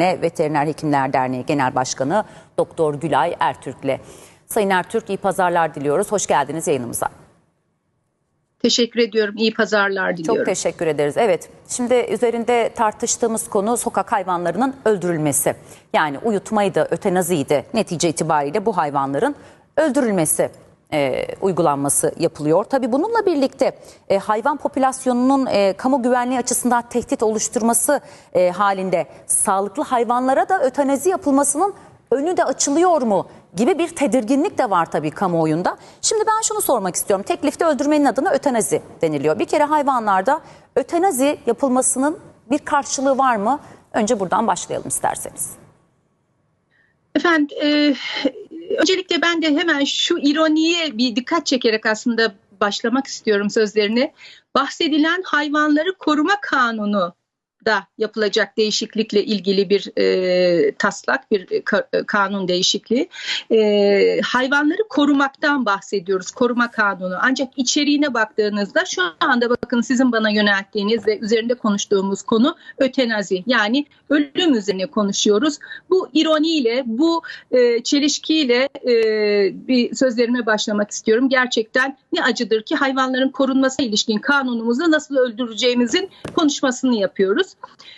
Veteriner Hekimler Derneği Genel Başkanı Doktor Gülay Ertürk'le. Sayın Ertürk iyi pazarlar diliyoruz. Hoş geldiniz yayınımıza. Teşekkür ediyorum. İyi pazarlar diliyorum. Çok teşekkür ederiz. Evet, şimdi üzerinde tartıştığımız konu sokak hayvanlarının öldürülmesi. Yani uyutmaydı, ötenaziydi. Netice itibariyle bu hayvanların öldürülmesi e, uygulanması yapılıyor. Tabii bununla birlikte e, hayvan popülasyonunun e, kamu güvenliği açısından tehdit oluşturması e, halinde sağlıklı hayvanlara da ötenazi yapılmasının önü de açılıyor mu gibi bir tedirginlik de var tabii kamuoyunda. Şimdi ben şunu sormak istiyorum. Teklifte öldürmenin adına ötenazi deniliyor. Bir kere hayvanlarda ötenazi yapılmasının bir karşılığı var mı? Önce buradan başlayalım isterseniz. Efendim e, öncelikle ben de hemen şu ironiye bir dikkat çekerek aslında başlamak istiyorum sözlerini. Bahsedilen hayvanları koruma kanunu da yapılacak değişiklikle ilgili bir e, taslak, bir ka, kanun değişikliği. E, hayvanları korumaktan bahsediyoruz, koruma kanunu. Ancak içeriğine baktığınızda şu anda bakın sizin bana yönelttiğiniz ve üzerinde konuştuğumuz konu ötenazi. Yani ölüm üzerine konuşuyoruz. Bu ironiyle, bu e, çelişkiyle e, bir sözlerime başlamak istiyorum. Gerçekten ne acıdır ki hayvanların korunmasına ilişkin kanunumuzu nasıl öldüreceğimizin konuşmasını yapıyoruz.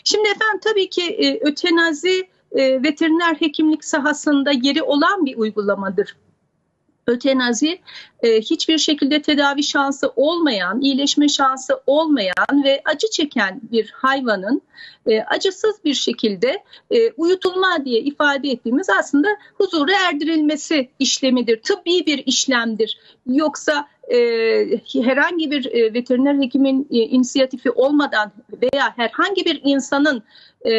Şimdi efendim tabii ki e, ötenazi e, veteriner hekimlik sahasında yeri olan bir uygulamadır. Ötenazi e, hiçbir şekilde tedavi şansı olmayan, iyileşme şansı olmayan ve acı çeken bir hayvanın e, acısız bir şekilde e, uyutulma diye ifade ettiğimiz aslında huzura erdirilmesi işlemidir. Tıbbi bir işlemdir. Yoksa e, herhangi bir e, veteriner hekimin e, inisiyatifi olmadan veya herhangi bir insanın e,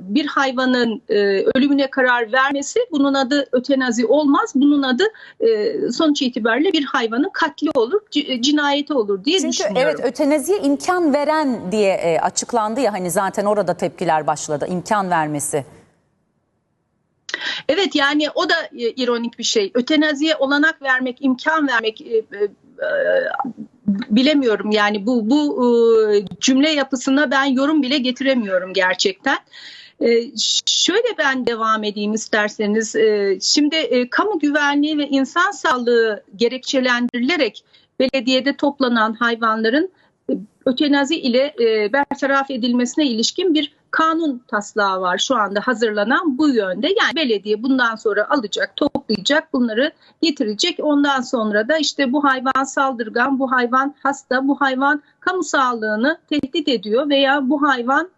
bir hayvanın e, ölümüne karar vermesi bunun adı ötenazi olmaz. Bunun adı e, sonuç itibariyle bir hayvanın katli olur, c- cinayeti olur diye Çünkü düşünüyorum. evet ötenaziye imkan veren diye e, açıklandı ya hani zaten orada tepkiler başladı. imkan vermesi. Evet yani o da e, ironik bir şey. Ötenaziye olanak vermek, imkan vermek e, e, e, bilemiyorum yani bu bu e, cümle yapısına ben yorum bile getiremiyorum gerçekten. E, şöyle ben devam edeyim isterseniz. E, şimdi e, kamu güvenliği ve insan sağlığı gerekçelendirilerek belediyede toplanan hayvanların e, ötenazi ile e, bertaraf edilmesine ilişkin bir kanun taslağı var şu anda hazırlanan bu yönde. Yani belediye bundan sonra alacak, toplayacak, bunları getirecek. Ondan sonra da işte bu hayvan saldırgan, bu hayvan hasta, bu hayvan kamu sağlığını tehdit ediyor veya bu hayvan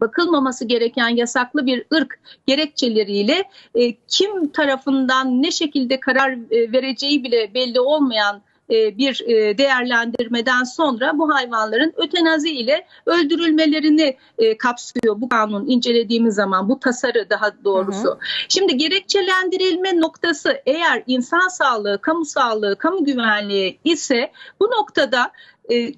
bakılmaması gereken yasaklı bir ırk gerekçeleriyle e, kim tarafından ne şekilde karar e, vereceği bile belli olmayan e, bir e, değerlendirmeden sonra bu hayvanların ötenazi ile öldürülmelerini e, kapsıyor bu kanun incelediğimiz zaman bu tasarı daha doğrusu. Hı hı. Şimdi gerekçelendirilme noktası eğer insan sağlığı, kamu sağlığı, kamu güvenliği ise bu noktada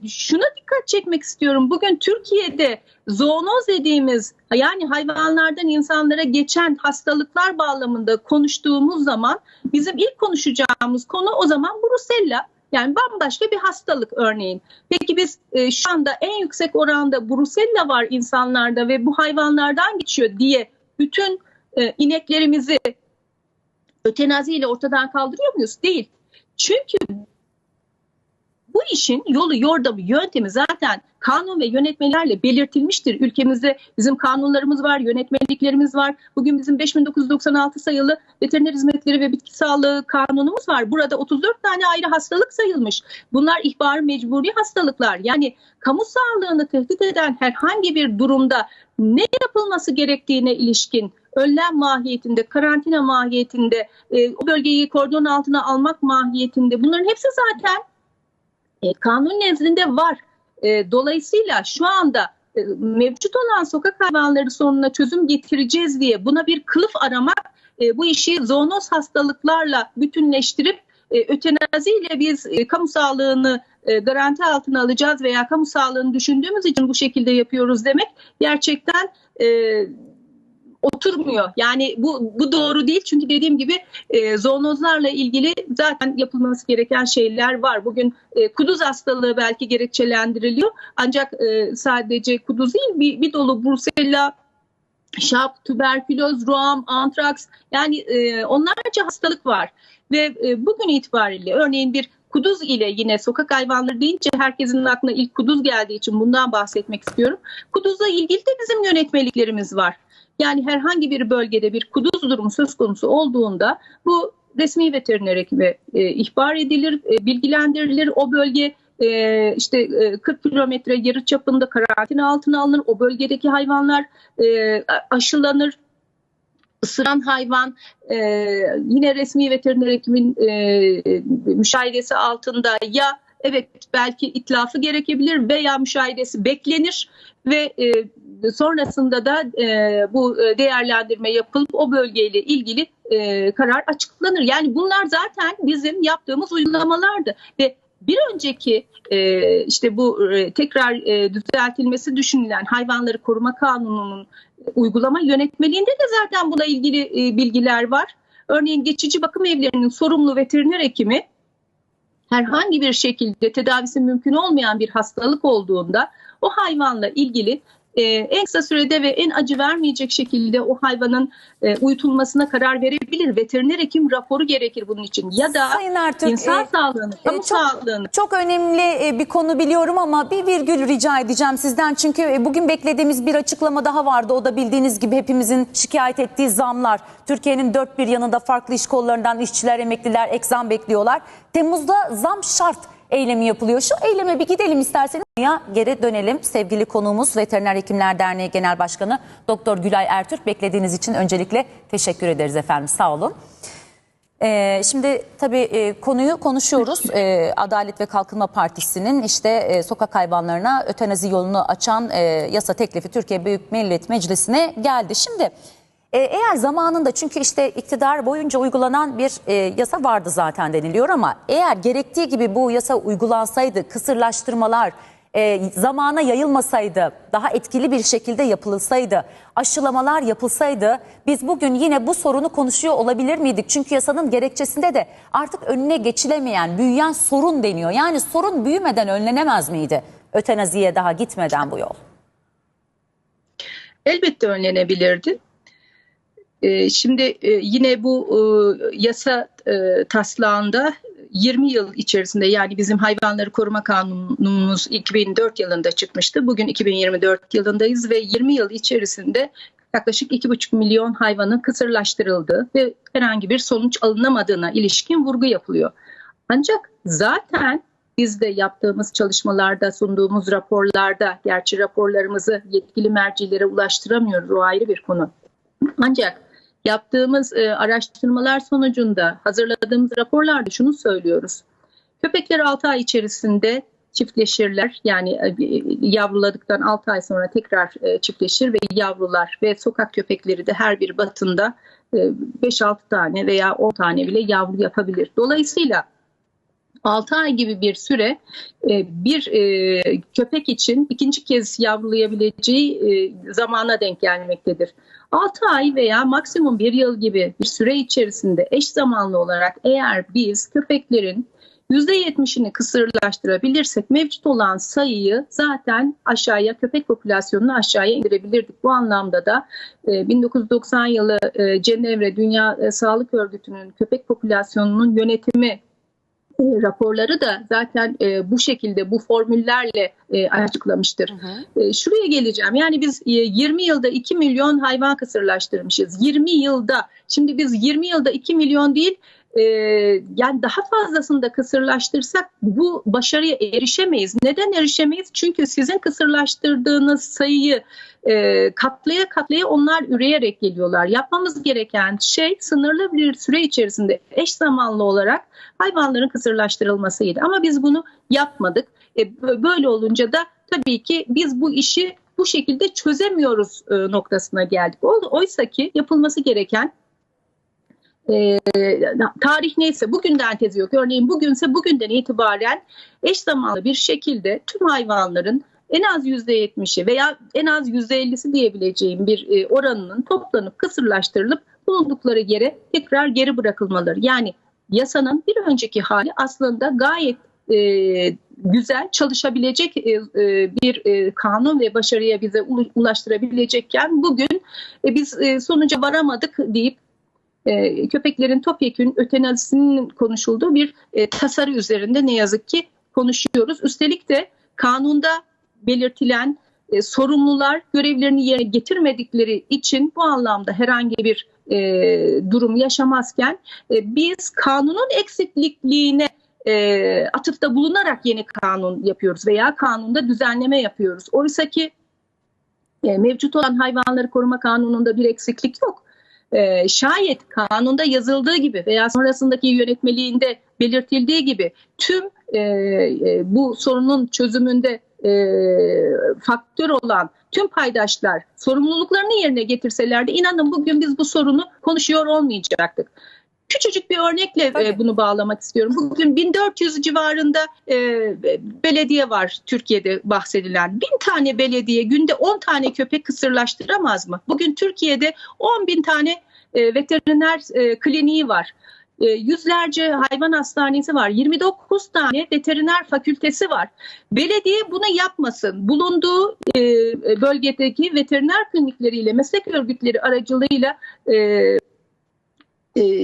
şuna dikkat çekmek istiyorum. Bugün Türkiye'de zoonoz dediğimiz yani hayvanlardan insanlara geçen hastalıklar bağlamında konuştuğumuz zaman bizim ilk konuşacağımız konu o zaman Brusella. Yani bambaşka bir hastalık örneğin. Peki biz e, şu anda en yüksek oranda Brusella var insanlarda ve bu hayvanlardan geçiyor diye bütün e, ineklerimizi ötenazi ile ortadan kaldırıyor muyuz? Değil. Çünkü bu işin yolu, yordamı, yöntemi zaten kanun ve yönetmelerle belirtilmiştir. Ülkemizde bizim kanunlarımız var, yönetmeliklerimiz var. Bugün bizim 5996 sayılı veteriner hizmetleri ve bitki sağlığı kanunumuz var. Burada 34 tane ayrı hastalık sayılmış. Bunlar ihbar mecburi hastalıklar. Yani kamu sağlığını tehdit eden herhangi bir durumda ne yapılması gerektiğine ilişkin önlem mahiyetinde, karantina mahiyetinde, e, o bölgeyi kordon altına almak mahiyetinde bunların hepsi zaten e, kanun nezdinde var. E, dolayısıyla şu anda e, mevcut olan sokak hayvanları sorununa çözüm getireceğiz diye buna bir kılıf aramak e, bu işi zoonoz hastalıklarla bütünleştirip e, ötenaziyle biz e, kamu sağlığını e, garanti altına alacağız veya kamu sağlığını düşündüğümüz için bu şekilde yapıyoruz demek gerçekten e, oturmuyor. Yani bu bu doğru değil çünkü dediğim gibi e, zoonozlarla ilgili zaten yapılması gereken şeyler var. Bugün e, kuduz hastalığı belki gerekçelendiriliyor ancak e, sadece kuduz değil bir, bir dolu Brusella şap, tüberküloz, ruam, antraks yani e, onlarca hastalık var. Ve e, bugün itibariyle örneğin bir kuduz ile yine sokak hayvanları deyince herkesin aklına ilk kuduz geldiği için bundan bahsetmek istiyorum. Kuduzla ilgili de bizim yönetmeliklerimiz var. Yani herhangi bir bölgede bir kuduz durumu söz konusu olduğunda bu resmi veteriner hekime e, ihbar edilir, e, bilgilendirilir. O bölge e, işte e, 40 kilometre yarı çapında karantina altına alınır. O bölgedeki hayvanlar e, aşılanır. Isıran hayvan e, yine resmi veteriner hekimin e, müşahedesi altında ya evet belki itlafı gerekebilir veya müşahedesi beklenir ve e, sonrasında da e, bu e, değerlendirme yapılıp o bölgeyle ilgili e, karar açıklanır. Yani bunlar zaten bizim yaptığımız uygulamalardı ve bir önceki e, işte bu e, tekrar e, düzeltilmesi düşünülen hayvanları koruma kanununun uygulama yönetmeliğinde de zaten buna ilgili e, bilgiler var. Örneğin geçici bakım evlerinin sorumlu veteriner hekimi herhangi bir şekilde tedavisi mümkün olmayan bir hastalık olduğunda o hayvanla ilgili e, en kısa sürede ve en acı vermeyecek şekilde o hayvanın e, uyutulmasına karar verebilir. Veteriner hekim raporu gerekir bunun için ya da Sayın Ertürk, insan e, sağlığını, kamu çok- sağlığını Çok önemli e, bir konu biliyorum ama bir virgül rica edeceğim sizden. Çünkü e, bugün beklediğimiz bir açıklama daha vardı. O da bildiğiniz gibi hepimizin şikayet ettiği zamlar. Türkiye'nin dört bir yanında farklı iş kollarından işçiler, emekliler ek zam bekliyorlar. Temmuz'da zam şart eylemi yapılıyor. Şu eyleme bir gidelim isterseniz. Ya geri dönelim. Sevgili konuğumuz Veteriner Hekimler Derneği Genel Başkanı Doktor Gülay Ertürk beklediğiniz için öncelikle teşekkür ederiz efendim. Sağ olun. Ee, şimdi tabii e, konuyu konuşuyoruz. Ee, Adalet ve Kalkınma Partisi'nin işte e, sokak hayvanlarına ötenazi yolunu açan e, yasa teklifi Türkiye Büyük Millet Meclisi'ne geldi. Şimdi e, eğer zamanında çünkü işte iktidar boyunca uygulanan bir e, yasa vardı zaten deniliyor ama eğer gerektiği gibi bu yasa uygulansaydı kısırlaştırmalar e, zamana yayılmasaydı, daha etkili bir şekilde yapılsaydı, aşılamalar yapılsaydı biz bugün yine bu sorunu konuşuyor olabilir miydik? Çünkü yasanın gerekçesinde de artık önüne geçilemeyen, büyüyen sorun deniyor. Yani sorun büyümeden önlenemez miydi? Ötenaziye daha gitmeden bu yol. elbette önlenebilirdi. Ee, Şimdi e, yine bu e, yasa e, taslağında 20 yıl içerisinde yani bizim hayvanları koruma kanunumuz 2004 yılında çıkmıştı. Bugün 2024 yılındayız ve 20 yıl içerisinde yaklaşık 2,5 milyon hayvanın kısırlaştırıldığı ve herhangi bir sonuç alınamadığına ilişkin vurgu yapılıyor. Ancak zaten biz de yaptığımız çalışmalarda, sunduğumuz raporlarda, gerçi raporlarımızı yetkili mercilere ulaştıramıyoruz, o ayrı bir konu. Ancak yaptığımız e, araştırmalar sonucunda hazırladığımız raporlarda şunu söylüyoruz. Köpekler 6 ay içerisinde çiftleşirler. Yani e, yavruladıktan 6 ay sonra tekrar e, çiftleşir ve yavrular ve sokak köpekleri de her bir batında e, 5-6 tane veya 10 tane bile yavru yapabilir. Dolayısıyla 6 ay gibi bir süre e, bir e, köpek için ikinci kez yavrulayabileceği e, zamana denk gelmektedir. 6 ay veya maksimum bir yıl gibi bir süre içerisinde eş zamanlı olarak eğer biz köpeklerin %70'ini kısırlaştırabilirsek mevcut olan sayıyı zaten aşağıya köpek popülasyonunu aşağıya indirebilirdik. Bu anlamda da e, 1990 yılı Cenevre Dünya Sağlık Örgütü'nün köpek popülasyonunun yönetimi raporları da zaten e, bu şekilde bu formüllerle e, açıklamıştır. E, şuraya geleceğim. Yani biz e, 20 yılda 2 milyon hayvan kısırlaştırmışız. 20 yılda. Şimdi biz 20 yılda 2 milyon değil e, yani daha fazlasını da kısırlaştırsak bu başarıya erişemeyiz. Neden erişemeyiz? Çünkü sizin kısırlaştırdığınız sayıyı e, katlaya katlaya onlar üreyerek geliyorlar. Yapmamız gereken şey sınırlı bir süre içerisinde eş zamanlı olarak hayvanların kısırlaştırılmasıydı. Ama biz bunu yapmadık. E, bö- böyle olunca da tabii ki biz bu işi bu şekilde çözemiyoruz e, noktasına geldik. Oysa ki yapılması gereken e, tarih neyse bugünden tezi yok. Örneğin bugünse bugünden itibaren eş zamanlı bir şekilde tüm hayvanların en az %70'i veya en az %50'si diyebileceğim bir e, oranının toplanıp kısırlaştırılıp bulundukları yere tekrar geri bırakılmaları. Yani yasanın bir önceki hali aslında gayet e, güzel çalışabilecek e, e, bir e, kanun ve başarıya bize ulaştırabilecekken bugün e, biz e, sonuca varamadık deyip e, köpeklerin topyekün ötenazisinin konuşulduğu bir e, tasarı üzerinde ne yazık ki konuşuyoruz. Üstelik de kanunda belirtilen e, sorumlular görevlerini yerine getirmedikleri için bu anlamda herhangi bir durum yaşamazken biz kanunun eksikliğine e, atıfta bulunarak yeni kanun yapıyoruz veya kanunda düzenleme yapıyoruz. Oysa ki mevcut olan hayvanları koruma kanununda bir eksiklik yok. E, şayet kanunda yazıldığı gibi veya sonrasındaki yönetmeliğinde belirtildiği gibi tüm e, e, bu sorunun çözümünde e, faktör olan tüm paydaşlar sorumluluklarını yerine getirselerdi inanın bugün biz bu sorunu konuşuyor olmayacaktık. Küçücük bir örnekle e, Tabii. bunu bağlamak istiyorum. Bugün 1400 civarında e, belediye var Türkiye'de bahsedilen. Bin tane belediye günde 10 tane köpek kısırlaştıramaz mı? Bugün Türkiye'de 10 bin tane e, veteriner e, kliniği var. E, yüzlerce hayvan hastanesi var. 29 tane veteriner fakültesi var. Belediye bunu yapmasın. Bulunduğu e, bölgedeki veteriner klinikleriyle, meslek örgütleri aracılığıyla e, e,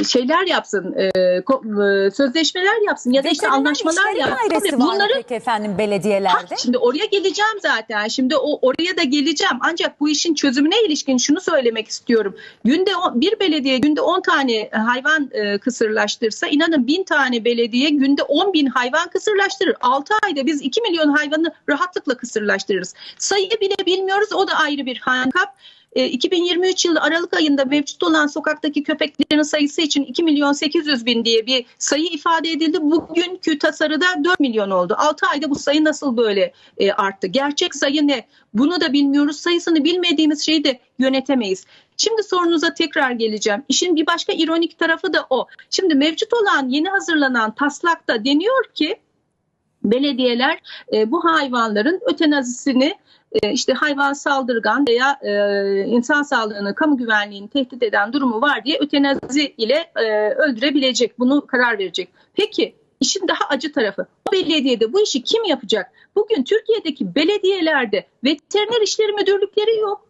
şeyler yapsın, e, e, sözleşmeler yapsın ya da işte Veteriner anlaşmalar İşleri yapsın. Dairesi Tabii var mı bunları peki efendim Ha, belediyelerde? şimdi oraya geleceğim zaten. Şimdi o oraya da geleceğim. Ancak bu işin çözümüne ilişkin şunu söylemek istiyorum. Günde on- bir belediye günde 10 tane hayvan e, kısırlaştırsa inanın bin tane belediye günde 10 bin hayvan kısırlaştırır. 6 ayda biz 2 milyon hayvanı rahatlıkla kısırlaştırırız. Sayı bile bilmiyoruz. O da ayrı bir handikap. E, 2023 yılı Aralık ayında mevcut olan sokaktaki köpeklerin sayısı için 2 milyon 800 bin diye bir sayı ifade edildi. Bugünkü tasarıda 4 milyon oldu. 6 ayda bu sayı nasıl böyle e, arttı? Gerçek sayı ne? Bunu da bilmiyoruz. Sayısını bilmediğimiz şeyi de yönetemeyiz. Şimdi sorunuza tekrar geleceğim. İşin bir başka ironik tarafı da o. Şimdi mevcut olan yeni hazırlanan taslakta deniyor ki belediyeler e, bu hayvanların ötenazisini e, işte hayvan saldırgan veya e, insan sağlığını, kamu güvenliğini tehdit eden durumu var diye ötenazi ile e, öldürebilecek, bunu karar verecek. Peki işin daha acı tarafı. O belediyede bu işi kim yapacak? Bugün Türkiye'deki belediyelerde veteriner işleri müdürlükleri yok.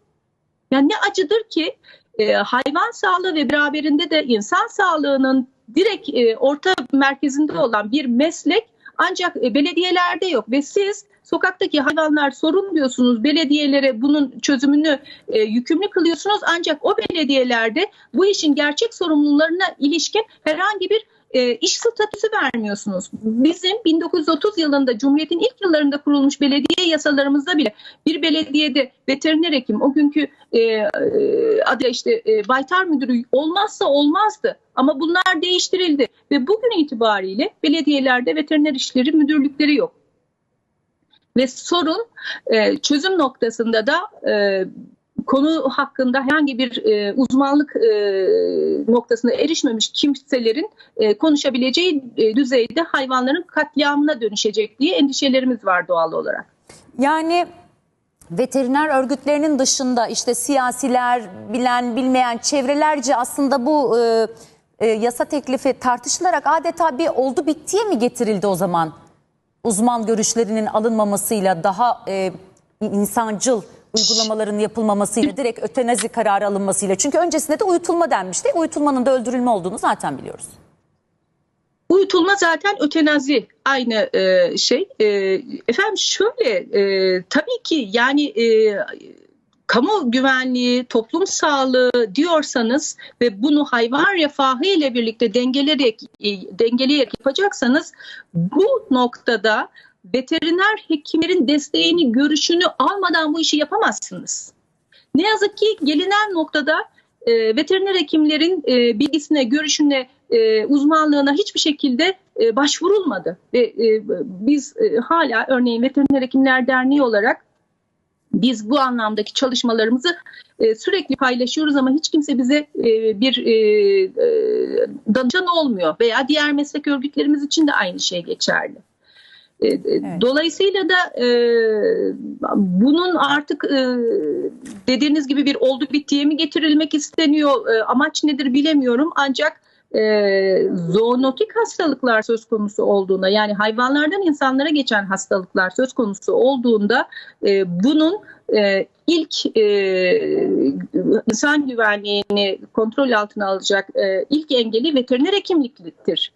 Yani ne acıdır ki e, hayvan sağlığı ve beraberinde de insan sağlığının direkt e, orta merkezinde olan bir meslek ancak e, belediyelerde yok ve siz sokaktaki hayvanlar sorun diyorsunuz belediyelere bunun çözümünü e, yükümlü kılıyorsunuz ancak o belediyelerde bu işin gerçek sorumlularına ilişkin herhangi bir e, iş statüsü vermiyorsunuz. Bizim 1930 yılında Cumhuriyet'in ilk yıllarında kurulmuş belediye yasalarımızda bile bir belediyede veteriner hekim o günkü e, e, adı işte e, baytar müdürü olmazsa olmazdı. Ama bunlar değiştirildi ve bugün itibariyle belediyelerde veteriner işleri müdürlükleri yok. Ve sorun e, çözüm noktasında da e, konu hakkında herhangi bir e, uzmanlık e, noktasına erişmemiş kimselerin e, konuşabileceği e, düzeyde hayvanların katliamına dönüşecek diye endişelerimiz var doğal olarak. Yani veteriner örgütlerinin dışında işte siyasiler, bilen bilmeyen çevrelerce aslında bu e, e, yasa teklifi tartışılarak adeta bir oldu bittiye mi getirildi o zaman? Uzman görüşlerinin alınmamasıyla daha e, insancıl uygulamaların yapılmamasıyla direkt ötenazi kararı alınmasıyla. Çünkü öncesinde de uyutulma denmişti. Uyutulmanın da öldürülme olduğunu zaten biliyoruz. Uyutulma zaten ötenazi aynı e, şey. E, efendim şöyle e, tabii ki yani e, kamu güvenliği, toplum sağlığı diyorsanız ve bunu hayvan refahı ile birlikte dengeleyerek, e, dengeleyerek yapacaksanız bu noktada veteriner hekimlerin desteğini, görüşünü almadan bu işi yapamazsınız. Ne yazık ki gelinen noktada e, veteriner hekimlerin e, bilgisine, görüşüne, e, uzmanlığına hiçbir şekilde e, başvurulmadı. Ve e, biz e, hala örneğin Veteriner Hekimler Derneği olarak biz bu anlamdaki çalışmalarımızı e, sürekli paylaşıyoruz ama hiç kimse bize e, bir e, e, danışan olmuyor veya diğer meslek örgütlerimiz için de aynı şey geçerli. E, e, Dolayısıyla da e, bunun artık e, dediğiniz gibi bir oldu bittiye mi getirilmek isteniyor, e, amaç nedir bilemiyorum ancak e, zoonotik hastalıklar söz konusu olduğunda yani hayvanlardan insanlara geçen hastalıklar söz konusu olduğunda e, bunun e, ilk e, insan güvenliğini kontrol altına alacak e, ilk engeli veteriner hekimliktir.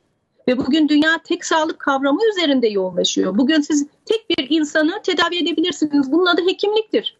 Ve bugün dünya tek sağlık kavramı üzerinde yoğunlaşıyor. Bugün siz tek bir insanı tedavi edebilirsiniz. Bunun adı hekimliktir.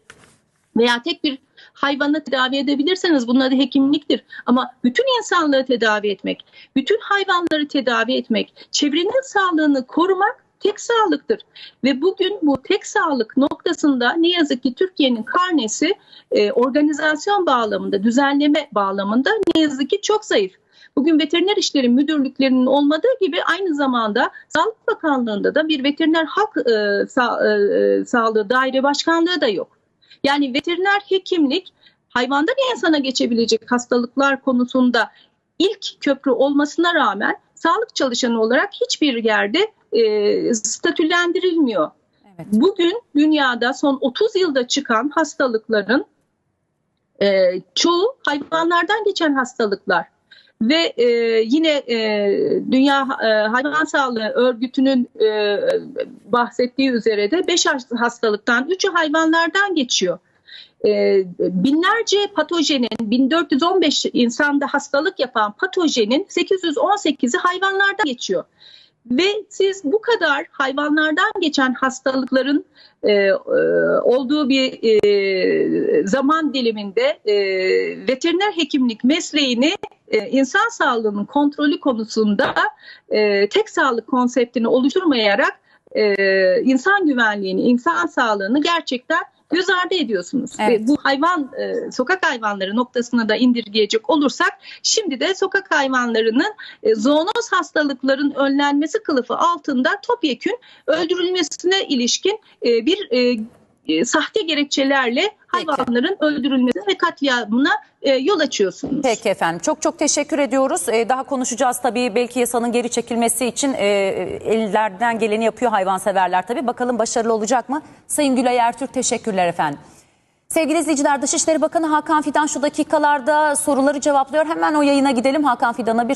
Veya tek bir hayvanı tedavi edebilirseniz bunun adı hekimliktir. Ama bütün insanlığı tedavi etmek, bütün hayvanları tedavi etmek, çevrenin sağlığını korumak tek sağlıktır. Ve bugün bu tek sağlık noktasında ne yazık ki Türkiye'nin karnesi e, organizasyon bağlamında, düzenleme bağlamında ne yazık ki çok zayıf. Bugün veteriner işleri müdürlüklerinin olmadığı gibi aynı zamanda Sağlık Bakanlığı'nda da bir veteriner halk e, sa- e, sağlığı daire başkanlığı da yok. Yani veteriner hekimlik hayvandan insana geçebilecek hastalıklar konusunda ilk köprü olmasına rağmen sağlık çalışanı olarak hiçbir yerde e, statülendirilmiyor. Evet. Bugün dünyada son 30 yılda çıkan hastalıkların e, çoğu hayvanlardan geçen hastalıklar. Ve e, yine e, Dünya e, Hayvan Sağlığı Örgütü'nün e, bahsettiği üzere de 5 hastalıktan 3'ü hayvanlardan geçiyor. E, binlerce patojenin 1415 insanda hastalık yapan patojenin 818'i hayvanlardan geçiyor. Ve siz bu kadar hayvanlardan geçen hastalıkların e, e, olduğu bir e, zaman diliminde e, veteriner hekimlik mesleğini e, insan sağlığının kontrolü konusunda e, tek sağlık konseptini oluşturmayarak e, insan güvenliğini, insan sağlığını gerçekten göz ardı ediyorsunuz. Evet. Ve bu hayvan, e, sokak hayvanları noktasına da indirgeyecek olursak şimdi de sokak hayvanlarının e, zoonoz hastalıkların önlenmesi kılıfı altında topyekün öldürülmesine ilişkin e, bir e, e, sahte gerekçelerle hayvanların öldürülmesine ve katliamına e, yol açıyorsunuz. Peki efendim. Çok çok teşekkür ediyoruz. Ee, daha konuşacağız tabii. Belki yasanın geri çekilmesi için e, ellerden geleni yapıyor hayvanseverler tabii. Bakalım başarılı olacak mı? Sayın Gülay Ertürk teşekkürler efendim. Sevgili izleyiciler Dışişleri Bakanı Hakan Fidan şu dakikalarda soruları cevaplıyor. Hemen o yayına gidelim. Hakan Fidan'a bir